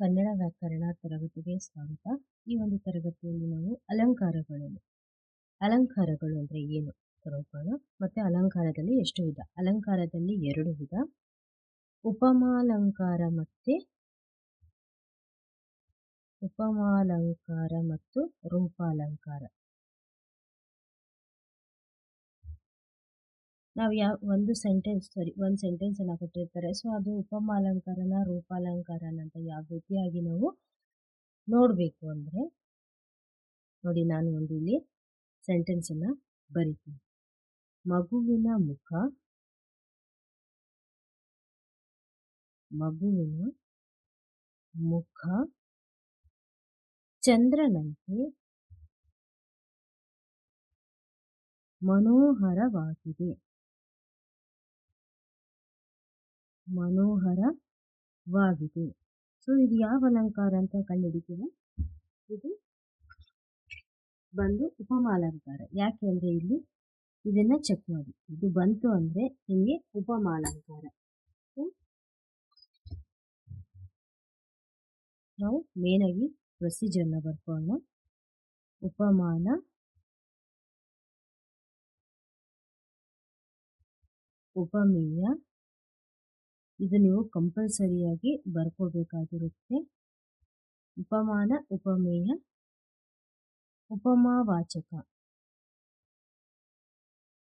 ಕನ್ನಡ ವ್ಯಾಕರಣ ತರಗತಿಗೆ ಸ್ವಾಗತ. ಈ ಒಂದು ತರಗತಿಯಲ್ಲಿ ನಾವು ಅಲಂಕಾರಗಳನ್ನು, ಅಲಂಕಾರಗಳು ಅಂದರೆ ಏನು ತಿಳ್ಕೊಳ್ಳೋಣ ಮತ್ತು ಅಲಂಕಾರದಲ್ಲಿ ಎಷ್ಟು ವಿಧ? ಅಲಂಕಾರದಲ್ಲಿ ಎರಡು ವಿಧ. ಉಪಮಾಲಂಕಾರ ಮತ್ತು ಉಪಮಾಲಂಕಾರ ಮತ್ತು ರೂಪಾಲಂಕಾರ. ನಾವು ಯಾವ ಒಂದು ಸೆಂಟೆನ್ಸ್ ಸಾರಿ ಒಂದು ಸೆಂಟೆನ್ಸನ್ನು ಕೊಟ್ಟಿರ್ತಾರೆ. ಸೊ ಅದು ಉಪಮಾಲಂಕಾರನ, ರೂಪಾಲಂಕಾರನ ಅಂತ ಯಾವ ರೀತಿಯಾಗಿ ನಾವು ನೋಡಬೇಕು ಅಂದರೆ, ನೋಡಿ ನಾನು ಒಂದು ಇಲ್ಲಿ ಸೆಂಟೆನ್ಸನ್ನು ಬರಿತೀನಿ. ಮಗುವಿನ ಮುಖ ಮಗುವಿನ ಮುಖ, ಚಂದ್ರನಂತೆ ಮನೋಹರವಾಗಿದೆ. ಮನೋಹರವಾಗಿದೆ. ಸೊ ಇದು ಯಾವ ಅಲಂಕಾರ ಅಂತ ಕಂಡುಹಿಡಿತೀರ? ಇದು ಬಂದು ಉಪಮಾಲಂಕಾರ. ಯಾಕೆ ಅಂದರೆ ಇಲ್ಲಿ ಇದನ್ನ ಚೆಕ್ ಮಾಡಿ. ಇದು ಬಂತು ಅಂದರೆ ನಿಮಗೆ ಉಪಮಾಲಂಕಾರ. ನಾವು ಮೇನಾಗಿ ಪ್ರೊಸೀಜರ್ನ ಬರ್ಕೊಳ್ಳೋಣ. ಉಪಮಾನ. ಉಪಮೇಯ. ಇದು ನೀವು ಕಂಪಲ್ಸರಿಯಾಗಿ ಬರ್ಕೋಬೇಕಾಗಿರುತ್ತೆ ಉಪಮಾನ, ಉಪಮೇಯ, ಉಪಮಾವಾಚಕ.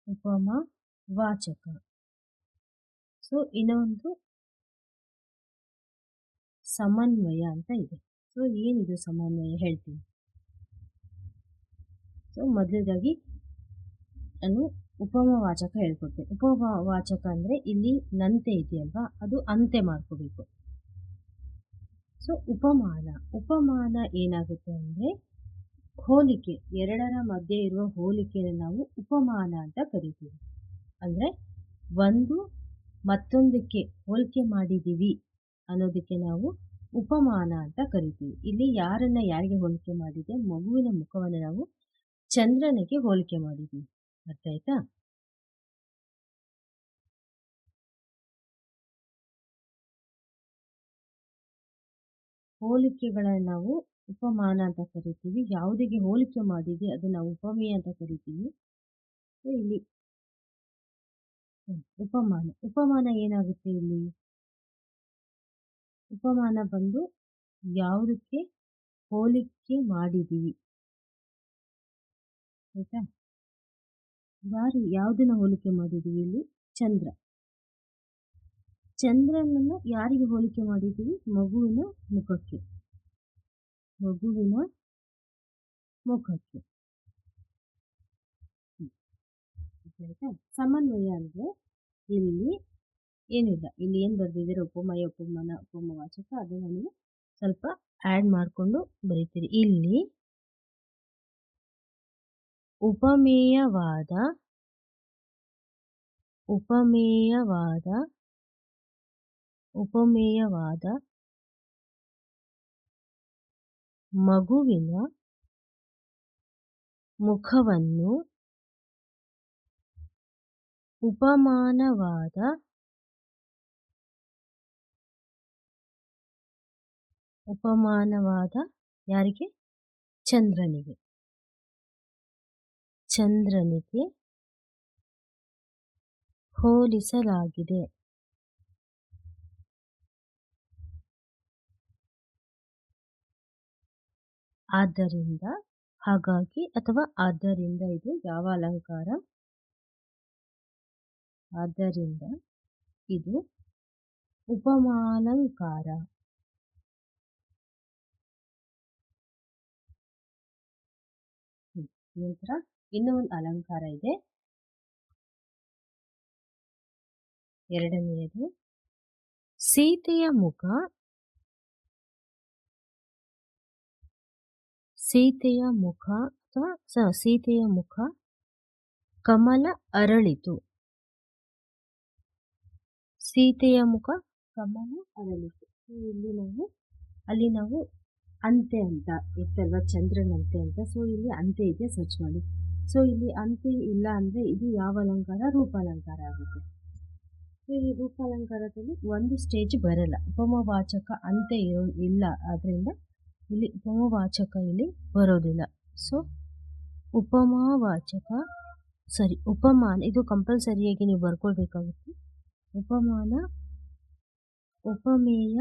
ಉಪಮಾ ವಾಚಕ ಸೊ, ಇನ್ನೊಂದು ಸಮನ್ವಯ ಅಂತ ಇದೆ. ಸೊ, ಏನಿದು ಸಮನ್ವಯ ಹೇಳ್ತೀನಿ. ಸೊ ಮೊದಲದಾಗಿ ನಾನು ಉಪಮವಾಚಕ ಹೇಳ್ಕೊಡ್ತೇನೆ ಉಪಮವಾಚಕ ಅಂದರೆ ಇಲ್ಲಿ ನಂತೆ ಇದೆಯಲ್ವಾ ಅದು ಅಂತೆ ಮಾಡ್ಕೋಬೇಕು. ಸೊ ಉಪಮಾನ. ಉಪಮಾನ ಏನಾಗುತ್ತೆ ಅಂದರೆ, ಹೋಲಿಕೆ. ಎರಡರ ಮಧ್ಯೆ ಇರುವ ಹೋಲಿಕೆಯನ್ನು ನಾವು ಉಪಮಾನ ಅಂತ ಕರಿತೀವಿ. ಅಂದರೆ, ಒಂದು ಮತ್ತೊಂದಕ್ಕೆ ಹೋಲಿಕೆ ಮಾಡಿದ್ದೀವಿ ಅನ್ನೋದಕ್ಕೆ ನಾವು ಉಪಮಾನ ಅಂತ ಕರಿತೀವಿ. ಇಲ್ಲಿ ಯಾರನ್ನ ಯಾರಿಗೆ ಹೋಲಿಕೆ ಮಾಡಿದೆ, ಮಗುವಿನ ಮುಖವನ್ನು ನಾವು ಚಂದ್ರನಿಗೆ ಹೋಲಿಕೆ ಮಾಡಿದ್ದೀವಿ. ಅರ್ಥ ಆಯ್ತಾ? ಹೋಲಿಕೆಗಳನ್ನು ನಾವು ಉಪಮಾನ ಅಂತ ಕರಿತೀವಿ. ಯಾವುದಿಗೆ ಹೋಲಿಕೆ ಮಾಡಿದೆ ಅದು ನಾವು ಉಪಮೇಯ ಅಂತ ಕರಿತೀವಿ. ಇಲ್ಲಿ ಉಪಮಾನ. ಉಪಮಾನ ಏನಾಗುತ್ತೆ ಇಲ್ಲಿ? ಉಪಮಾನ ಬಂದು ಯಾವುದಕ್ಕೆ ಹೋಲಿಕೆ ಮಾಡಿದೀವಿ ಆಯ್ತಾ? ಯಾರು ಯಾವುದನ್ನ ಹೋಲಿಕೆ ಮಾಡಿದ್ದೀವಿ ಇಲ್ಲಿ? ಚಂದ್ರ. ಚಂದ್ರನನ್ನು ಯಾರಿಗೆ ಹೋಲಿಕೆ ಮಾಡಿದ್ದೀವಿ? ಮಗುವಿನ ಮುಖಕ್ಕೆ. ಮಗುವಿನ ಮುಖಕ್ಕೆ. ಆಯ್ತಾ ಸಮನ್ವಯ ಅಂದ್ರೆ ಇಲ್ಲಿ ಏನಿಲ್ಲ. ಇಲ್ಲಿ ಏನು ಬರೆದಿದ್ದೀರ? ಉಪಮಯ ಉಪಮಾನ ಉಪಮವಾಚಕ ಅದನ್ನ ನೀವು ಸ್ವಲ್ಪ ಆ್ಯಡ್ ಮಾಡಿಕೊಂಡು ಬರೀತೀರಿ. ಇಲ್ಲಿ ಉಪಮೇಯವಾದ ಉಪಮೇಯವಾದ ಉಪಮೇಯವಾದ ಮಗುವಿನ ಮುಖವನ್ನು ಉಪಮಾನವಾದ ಉಪಮಾನವಾದ ಯಾರಿಗೆ? ಚಂದ್ರನಿಗೆ. ಚಂದ್ರನಿಗೆ ಹೋಲಿಸಲಾಗಿದೆ. ಆದ್ದರಿಂದ ಹಾಗಾಗಿ ಅಥವಾ ಆದ್ದರಿಂದ ಇದು ಯಾವ ಅಲಂಕಾರ? ಆದ್ದರಿಂದ ಇದು ಉಪಮಾಲಂಕಾರ. ನಂತರ ಇನ್ನೂ ಒಂದು ಅಲಂಕಾರ ಇದೆ. ಎರಡನೆಯದು, ಸೀತೆಯ ಮುಖ. ಸೀತೆಯ ಮುಖ ಅಥವಾ ಸೀತೆಯ ಮುಖ. ಕಮಲ ಅರಳಿತು. ಸೀತೆಯ ಮುಖ, ಕಮಲ ಅರಳಿತು. ಇಲ್ಲಿ ನಾವು, ಅಲ್ಲಿ ನಾವು ಅಂತೆ ಅಂತ ಇತ್ತಲ್ವ ಚಂದ್ರನಂತೆ ಅಂತ. ಸೊ ಇಲ್ಲಿ ಅಂತೆ ಇದೆ ಸರ್ಚ್ ಮಾಡಿ. ಸೊ ಇಲ್ಲಿ ಅಂತೆ ಇಲ್ಲ ಅಂದರೆ ಇದು ಯಾವ ಅಲಂಕಾರ? ರೂಪಾಲಂಕಾರ ಆಗುತ್ತೆ. ಸೊ ಈ ರೂಪಾಲಂಕಾರದಲ್ಲಿ ಒಂದು ಸ್ಟೇಜ್ ಬರಲ್ಲ. ಉಪಮವಾಚಕ ಅಂತೆ ಇರೋ ಇಲ್ಲ. ಆದ್ದರಿಂದ ಇಲ್ಲಿ ಉಪಮವಾಚಕ ಇಲ್ಲಿ ಬರೋದಿಲ್ಲ. ಸೊ ಉಪಮಾವಾಚಕ ಸರಿ ಉಪಮಾನ, ಇದು ಕಂಪಲ್ಸರಿಯಾಗಿ ನೀವು ಬರ್ಕೊಳ್ಬೇಕಾಗುತ್ತೆ. ಉಪಮಾನ, ಉಪಮೇಯ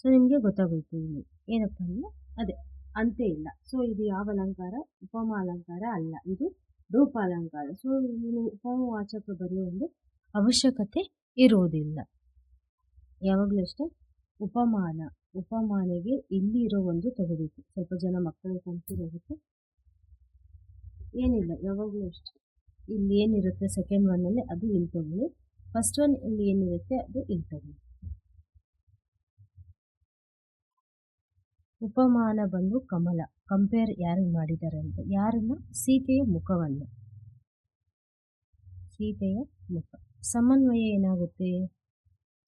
ಸೊ ನಿಮಗೆ ಗೊತ್ತಾಗುತ್ತೆ ಇಲ್ಲಿ. ಏನಪ್ಪ ಅಂದರೆ ಅದೇ. ಅಂತೆ ಇಲ್ಲ. ಸೊ ಇದು ಯಾವ ಅಲಂಕಾರ? ಉಪಮ ಅಲಂಕಾರ ಅಲ್ಲ. ಇದು ರೂಪಾಲಂಕಾರ. ಸೊ ನೀವು ಉಪಮವಾಚಕ ಬರೆಯೋ ಒಂದು ಅವಶ್ಯಕತೆ ಇರುವುದಿಲ್ಲ. ಯಾವಾಗಲೂ ಅಷ್ಟೇ ಉಪಮಾನ. ಉಪಮಾನಿಗೆ ಇಲ್ಲಿ ಇರೋ ಒಂದು ತಗೋಬೇಕು ಸ್ವಲ್ಪ ಜನ ಮಕ್ಕಳಿಗೆ ಕನ್ಫ್ಯೂಸ್ ಆಗುತ್ತೆ ಏನಿಲ್ಲ, ಯಾವಾಗಲೂ ಅಷ್ಟೆ. ಇಲ್ಲಿ ಏನಿರುತ್ತೆ? ಸೆಕೆಂಡ್ ಒನ್ನಲ್ಲಿ ಅದು ಇಲ್ಲಿ ತಗೊಳ್ಳಿ ಫಸ್ಟ್ ಒನ್ ಇಲ್ಲಿ ಏನಿರುತ್ತೆ? ಅದು ಇಲ್ಲಿ ತಗೊಳ್ಳಿ ಉಪಮಾನ ಬಂದು ಕಮಲ ಕಂಪೇರ್ ಯಾರಿಗೆ ಮಾಡಿದ್ದಾರೆ ಅಂತ. ಯಾರನ್ನ? ಸೀತೆಯ ಮುಖವನ್ನು. ಸೀತೆಯ ಮುಖ. ಸಮನ್ವಯ ಏನಾಗುತ್ತೆ?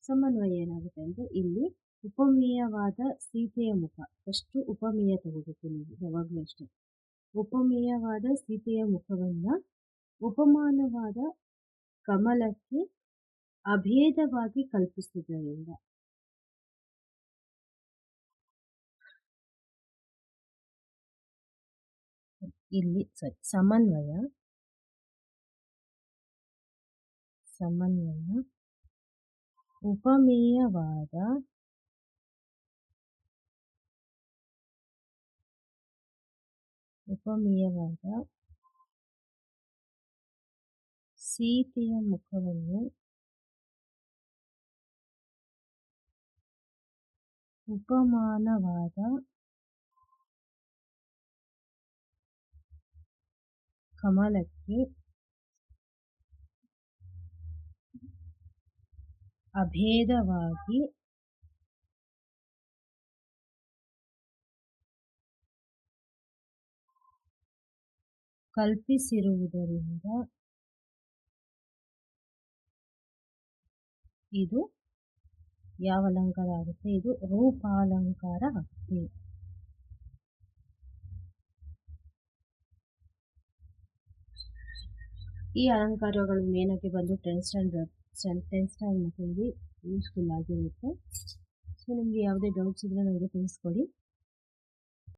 ಸಮನ್ವಯ ಏನಾಗುತ್ತೆ ಅಂದರೆ ಇಲ್ಲಿ ಉಪಮೇಯವಾದ ಸೀತೆಯ ಮುಖ. ಎಷ್ಟು ಉಪಮೇಯ ತಗೋಬೇಕು ನೀವು, ಯಾವಾಗಲೂ ಅಷ್ಟೇ. ಉಪಮೇಯವಾದ ಸೀತೆಯ ಮುಖವನ್ನು ಉಪಮಾನವಾದ ಕಮಲಕ್ಕೆ ಅಭೇದವಾಗಿ ಕಲ್ಪಿಸುವುದರಿಂದ ಇಲ್ಲಿ ಸಾರಿ ಸಮನ್ವಯ. ಸಮನ್ವಯ. ಉಪಮೇಯವಾದ. ಉಪಮೇಯವಾದ. ಸೀತೆಯ ಮುಖವನ್ನು. ಉಪಮಾನವಾದ. ಕಮಲಕ್ಕೆ ಅಭೇದವಾಗಿ ಕಲ್ಪಿಸಿರುವುದರಿಂದ ಇದು ಯಾವ ಅಲಂಕಾರ ಆಗುತ್ತೆ? ಇದು ರೂಪಾಲಂಕಾರ ಆಗುತ್ತೆ. ಈ ಅಲಂಕಾರಗಳು ಮೇನಾಗಿ ಬಂದು ಟೆಂತ್ ಸ್ಟ್ಯಾಂಡರ್ಡ್ ಟೆಂತ್ ಸ್ಟ್ಯಾಂಡ್ ಮಕ್ಕಳಿಗೆ ಯೂಸ್ಫುಲ್ ಆಗಿರುತ್ತೆ. ಸೊ ನಿಮಗೆ ಯಾವುದೇ ಡೌಟ್ಸ್ ಇದ್ದರೆ ನನಗೆ ತಿಳಿಸ್ಕೊಡಿ.